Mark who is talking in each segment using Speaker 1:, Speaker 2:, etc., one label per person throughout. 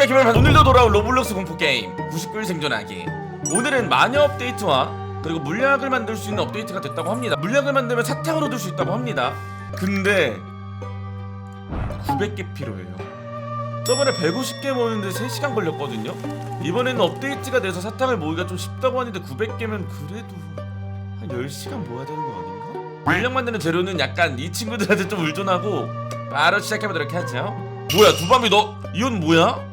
Speaker 1: 안녕하십니까 김현만 오늘도 돌아온 로블록스 공포 게임. 99일 생존하기. 오늘은 마녀 업데이트와 그리고 물약을 만들 수 있는 업데이트가 됐다고 합니다. 물약을 만들면 사탕을 얻을 수 있다고 합니다. 근데 900개 필요해요. 저번에 150개 모으는데 3시간 걸렸거든요. 이번에는 업데이트가 돼서 사탕을 모으기가 좀 쉽다고 하는데 900개면 그래도 한 10시간 모아야 되는 거 아닌가? 물약 만드는 재료는 약간 이 친구들한테 좀 의존하고 바로 시작해보도록 하죠. 뭐야 두밤이 너이옷 뭐야?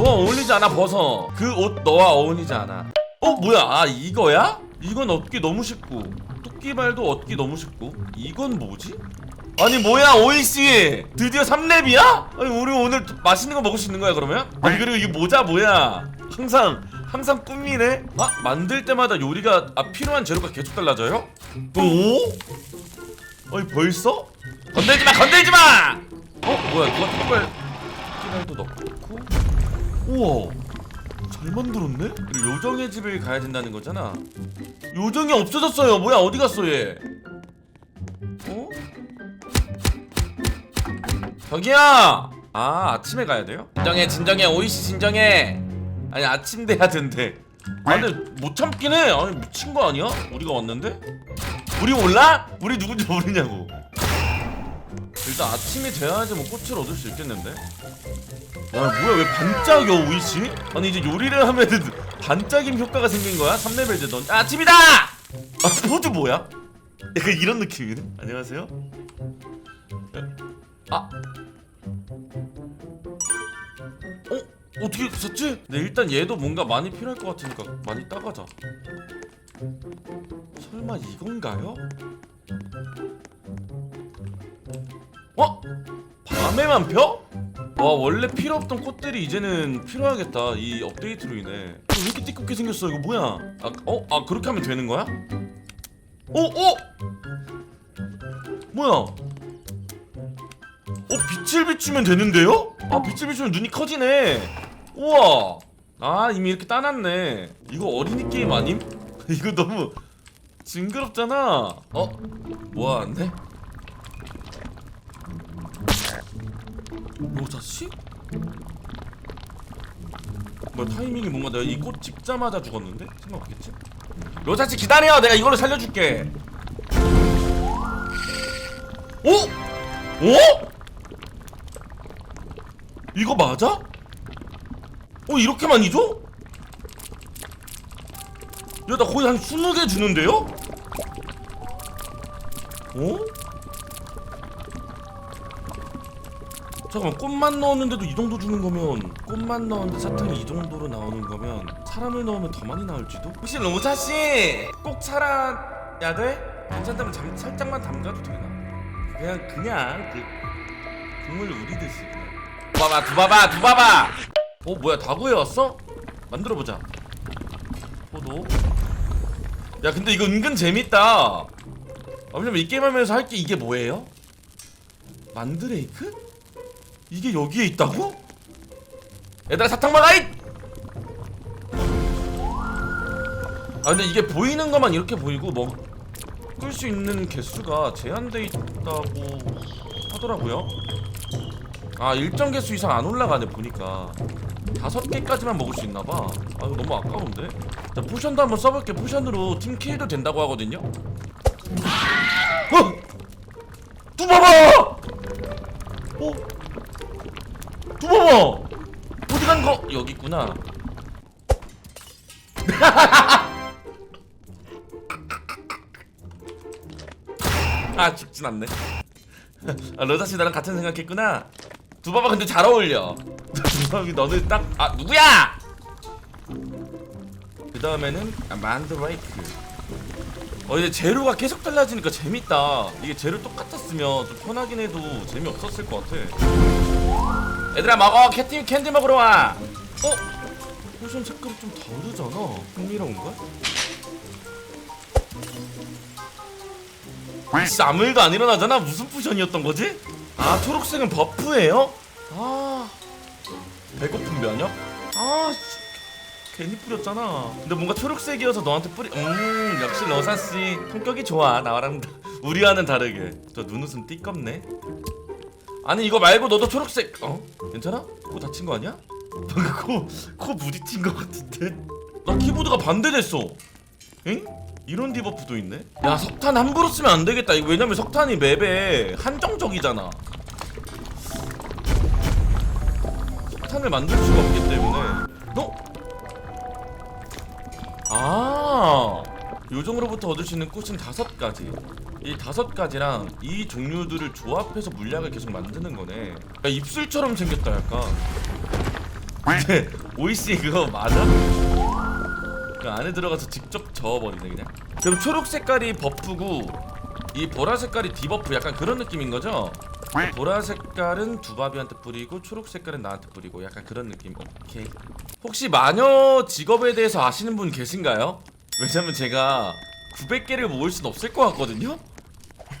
Speaker 1: 너와 어울리지 않아 벗어 그옷 너와 어울리지 않아 어 뭐야 아 이거야? 이건 얻기 너무 쉽고 토끼발도 얻기 너무 쉽고 이건 뭐지? 아니 뭐야 오이씨 드디어 3렙이야? 아니 우리 오늘 또 맛있는 거 먹을 수 있는 거야 그러면? 아니 그리고 이 모자 뭐야 항상 항상 꿈이네 아 만들 때마다 요리가 아 필요한 재료가 계속 달라져요? 오? 아니 벌써? 건들지 마 건들지 마! 어 뭐야 누가 턱발 토끼발도 넣고 우와 잘 만들었네? 그리고 요정의 집을 가야 된다는 거잖아 요정이 없어졌어요 뭐야 어디 갔어 얘 어? 저기요! 아 아침에 가야 돼요? 진정해 진정해 오이씨 진정해 아니 아침 돼야 된대 아 근데 못 참긴 해 아니 미친 거 아니야? 우리가 왔는데? 우리 몰라? 우리 누군지 모르냐고 일단 아침이 돼야지 뭐 꽃을 얻을 수 있겠는데? 야 뭐야 왜 반짝여 오이씨? 아니 이제 요리를 하면은 반짝임 효과가 생긴 거야? 3레벨 되던 아, 아침이다! 아 포즈 뭐야? 약간 이런 느낌이네 안녕하세요 아 어? 어떻게 샀지? 네 일단 얘도 뭔가 많이 필요할 것 같으니까 많이 따가자 설마 이건가요? 어? 밤에만 펴? 와 원래 필요 없던 꽃들이 이제는 필요하겠다 이 업데이트로 인해 어, 왜 이렇게 띠껍게 생겼어 이거 뭐야 아, 어? 아 그렇게 하면 되는 거야? 어? 어? 뭐야 어 빛을 비추면 되는데요? 아 빛을 비추면 눈이 커지네 우와 아 이미 이렇게 따놨네 이거 어린이 게임 아님? 이거 너무 징그럽잖아 어? 뭐하는데? 로자씨? 뭐야 타이밍이 뭔가 내가 이 꽃 집자마자 죽었는데? 생각 없겠지? 로자씨 기다려 내가 이걸로 살려줄게 오? 오? 이거 맞아? 어 이렇게 많이 줘? 야나 거의 한 20개 주는데요? 어? 잠깐만 꽃만 넣었는데도 이 정도 주는 거면 꽃만 넣었는데 사탕이 이 정도로 나오는 거면 사람을 넣으면 더 많이 나올지도? 혹시 로자 씨 꼭 살아야 돼? 괜찮다면 잠, 살짝만 담가도 되나? 그냥 그냥 그 국물 우리듯이 그냥 두바바 두바바 두바바 어 뭐야 다 구해왔어? 만들어보자 포도 야 근데 이거 은근 재밌다 아 왜냐면 이 게임 하면서 할 게 이게 뭐예요? 만드레이크? 이게 여기에 있다고? 얘들아 사탕 막아잇! 아 근데 이게 보이는 것만 이렇게 보이고 먹을 수 있는 개수가 제한돼 있다고 하더라고요 아 일정 개수 이상 안 올라가네 보니까 다섯 개까지만 먹을 수 있나봐 아 이거 너무 아까운데 자 포션도 한번 써볼게 포션으로 팀킬도 된다고 하거든요 어! 두바바! 두바바! 어디 간 거? 여기 있구나. 아 죽진 않네. 아 러자씨 나랑 같은 생각했구나. 두바바 근데 잘 어울려. 두바비 너는 딱아 누구야? 그 다음에는 아, 만드라이크. 어 이제 재료가 계속 달라지니까 재밌다. 이게 재료 똑같았으면 좀 편하긴 해도 재미없었을 것 같아 얘들아 먹어. 캔디, 캔디 먹으러 와. 어? 포션 색깔이 좀 다르잖아. 흥미로운가? 진짜 아무 일도 안 일어나잖아. 무슨 포션이었던 거지? 아 초록색은 버프예요? 아. 배고픈 면역? 아 씨, 괜히 뿌렸잖아. 근데 뭔가 초록색이어서 너한테 뿌리 음 역시 러사 씨. 성격이 좋아. 나랑 우리와는 다르게. 저 눈웃음 띠껍네 아니 이거 말고 너도 초록색 어? 괜찮아? 뭐 다친 거 아니야? 방금 코, 코 부딪힌 것 같은데? 나 키보드가 반대됐어 엥? 이런 디버프도 있네? 야 석탄 함부로 쓰면 안 되겠다 이거 왜냐면 석탄이 맵에 한정적이잖아 석탄을 만들 수가 없기 때문에 너? 아 요정으로부터 얻을 수 있는 꽃은 다섯 가지 이 다섯 가지랑 이 종류들을 조합해서 물약을 계속 만드는 거네 야, 입술처럼 생겼다 약간 근데 오이씨 그거 맞아? 그 안에 들어가서 직접 저어버리네 그냥 그럼 초록 색깔이 버프고 이 보라 색깔이 디버프 약간 그런 느낌인 거죠? 보라 색깔은 두바비한테 뿌리고 초록 색깔은 나한테 뿌리고 약간 그런 느낌 오케이 혹시 마녀 직업에 대해서 아시는 분 계신가요? 왜냐면 제가 900개를 모을 순 없을 것 같거든요?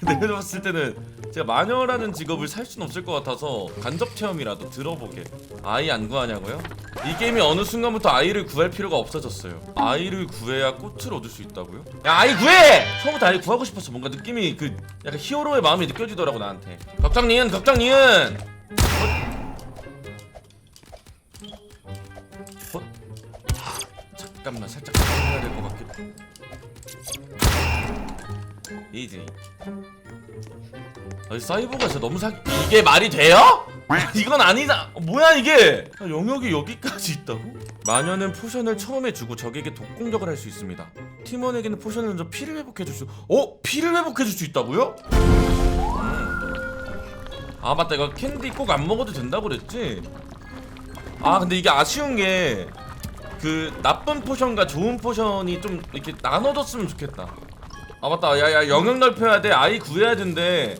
Speaker 1: 내가 봤을 때는 제가 마녀라는 직업을 살 수는 없을 것 같아서 간접 체험이라도 들어보게 아이 안 구하냐고요? 이 게임이 어느 순간부터 아이를 구할 필요가 없어졌어요 아이를 구해야 꽃을 얻을 수 있다고요? 야 아이 구해! 처음부터 아이 구하고 싶었어 뭔가 느낌이 그 약간 히어로의 마음이 느껴지더라고 나한테 걱정 니은 걱정 니은 잠깐만 살짝 해야 될 것 같기도 이지 아니 사이버가 진짜 너무 사 이게 말이 돼요? 이건 아니다 뭐야 이게 아, 영역이 여기까지 있다고? 마녀는 포션을 처음에 주고 적에게 독공격을 할 수 있습니다 팀원에게는 포션을 던져 피를 회복해줄 수 어? 피를 회복해줄 수 있다고요? 음. 아 맞다 이거 캔디 꼭 안 먹어도 된다고 그랬지? 아 근데 이게 아쉬운 게 그 나쁜 포션과 좋은 포션이 좀 이렇게 나눠졌으면 좋겠다. 아 맞다. 야야 영역 넓혀야 돼. 아이 구해야 된대.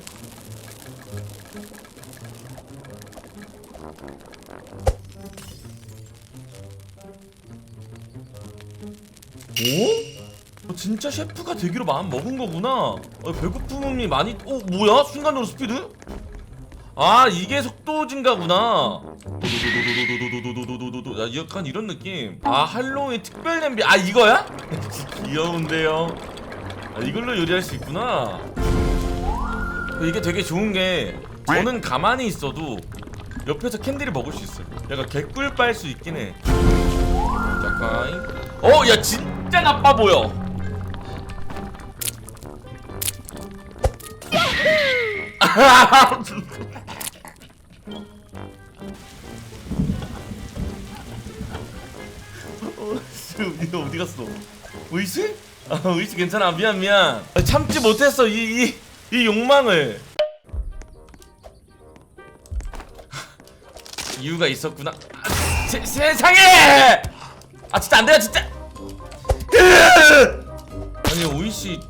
Speaker 1: 오? 어, 진짜 셰프가 되기로 마음 먹은 거구나. 어, 배고픔이 많이 어 뭐야? 순간적으로 스피드? 아 이게 속도 증가구나 야, 약간 이런 느낌. 아 할로윈 특별 냄비. 아 이거야? 귀여운데요. 아, 이걸로 요리할 수 있구나. 이게 되게 좋은 게 저는 가만히 있어도 옆에서 캔디를 먹을 수 있어요. 약간 개꿀 빨 수 있긴 해. 약간. 어, 야 진짜 나빠 보여. 이거 어디 갔어? 의씨? 아, 의씨 괜찮아. 미안 미안. 아, 참지 못했어 이 이 이 욕망을. 이유가 있었구나. 아, 세, 세상에! 아 진짜 안 돼요 진짜! 아니 오이씨.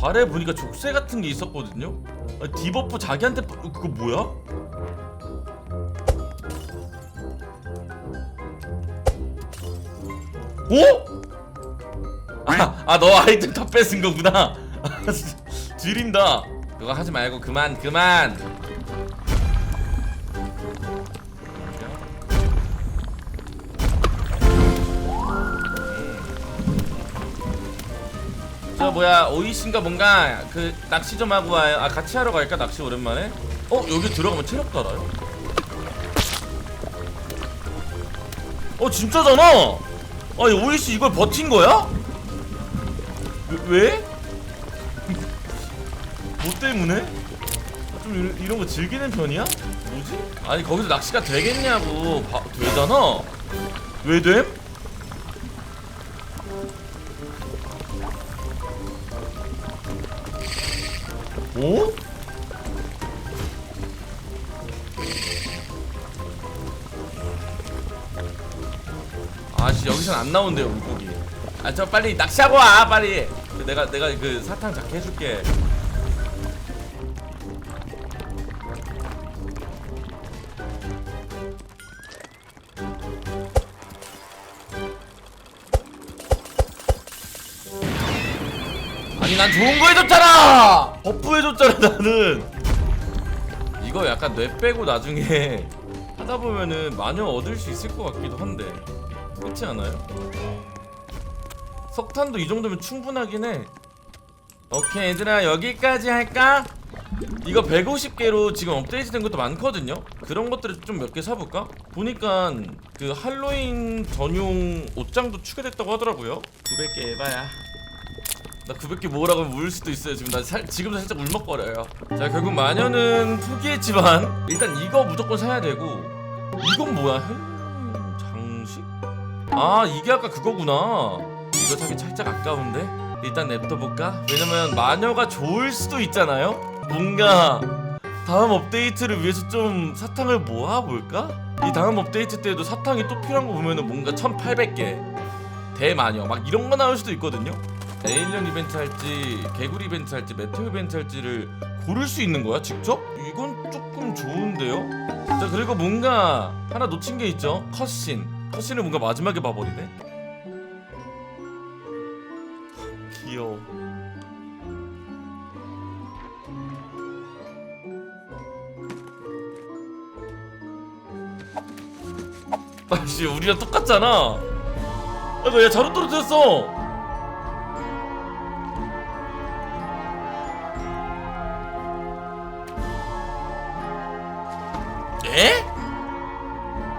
Speaker 1: 발에 보니까 족쇄 같은 게 있었거든요? 아, 디버프 자기한테 빠- 그거 뭐야? 오? 아, 아, 너 아이템 다 뺏은 거구나. 지린다. 그거 하지 말고 그만, 그만. 저 뭐야 오이신가 뭔가 그 낚시 좀 하고 와요. 아 같이 하러 갈까 낚시 오랜만에? 어 여기 들어가면 체력 달아요? 어 진짜잖아. 아니 오이씨 이걸 버틴 거야? 왜? 왜? 뭐 때문에? 좀 이런, 이런 거 즐기는 편이야? 뭐지? 아니 거기서 낚시가 되겠냐고 바, 되잖아 왜 됨? 아씨 여기선 안 나온대요 물고기. 아 저 빨리 낚시하고 와 빨리. 내가 내가 그 사탕 작게 해줄게. 아니 난 좋은 거 해줬잖아! 버프 해줬잖아 나는. 이거 약간 뇌 빼고 나중에 하다 보면은 마녀 얻을 수 있을 것 같기도 한데 그렇지 않아요? 석탄도 이 정도면 충분하긴 해. 오케이 얘들아 여기까지 할까? 이거 150개로 지금 업데이트 된 것도 많거든요. 그런 것들을 좀 몇 개 사볼까? 보니까 그 할로윈 전용 옷장도 추가됐다고 하더라고요. 900개 해봐야. 나 900개 모으라고 울 수도 있어요. 지금 나 살, 지금도 살짝 울먹거려요. 자 결국 마녀는 포기했지만 일단 이거 무조건 사야 되고 이건 뭐야? 아 이게 아까 그거구나. 이거 사기 살짝 아까운데 일단 냅둬 볼까? 왜냐면 마녀가 좋을 수도 있잖아요. 뭔가 다음 업데이트를 위해서 좀 사탕을 모아볼까? 이 다음 업데이트 때도 사탕이 또 필요한 거 보면은 뭔가 1800개 대마녀 막 이런 거 나올 수도 있거든요. 에일리언 이벤트 할지 개구리 이벤트 할지 메테오 이벤트 할지를 고를 수 있는 거야 직접? 이건 조금 좋은데요? 자 그리고 뭔가 하나 놓친 게 있죠 컷신 컷신을 뭔가 마지막에 봐버리네 귀여워. 아씨 우리랑 똑같잖아. 아이고 야 자루 떨어졌어. 에?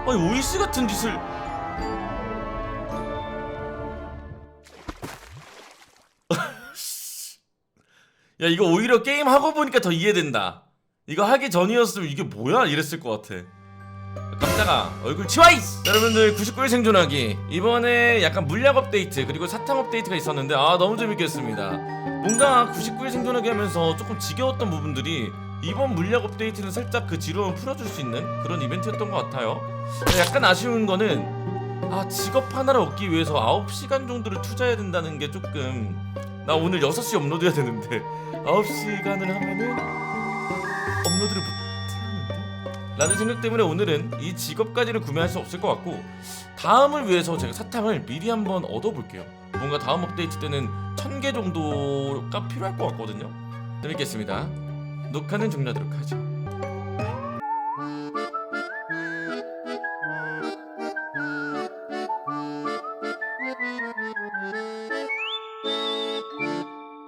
Speaker 1: 아니 오이씨 같은 짓을 야 이거 오히려 게임 하고 보니까 더 이해된다. 이거 하기 전이었으면 이게 뭐야? 이랬을 것 같아. 깜짝아. 얼굴 치와이스! 여러분들 99일 생존하기. 이번에 약간 물약 업데이트 그리고 사탕 업데이트가 있었는데 아 너무 재밌겠습니다. 뭔가 99일 생존하기 하면서 조금 지겨웠던 부분들이 이번 물약 업데이트는 살짝 그 지루함을 풀어줄 수 있는 그런 이벤트였던 것 같아요. 약간 아쉬운 거는 아 직업 하나를 얻기 위해서 9시간 정도를 투자해야 된다는 게 조금 나 오늘 6시 업로드해야 되는데 9시간을 하면은 업로드를 못하는데? 라는 생각 때문에 오늘은 이 직업까지는 구매할 수 없을 것 같고 다음을 위해서 제가 사탕을 미리 한번 얻어볼게요. 뭔가 다음 업데이트 때는 1000개 정도가 필요할 것 같거든요. 재밌겠습니다. 녹화는 종료하도록 하죠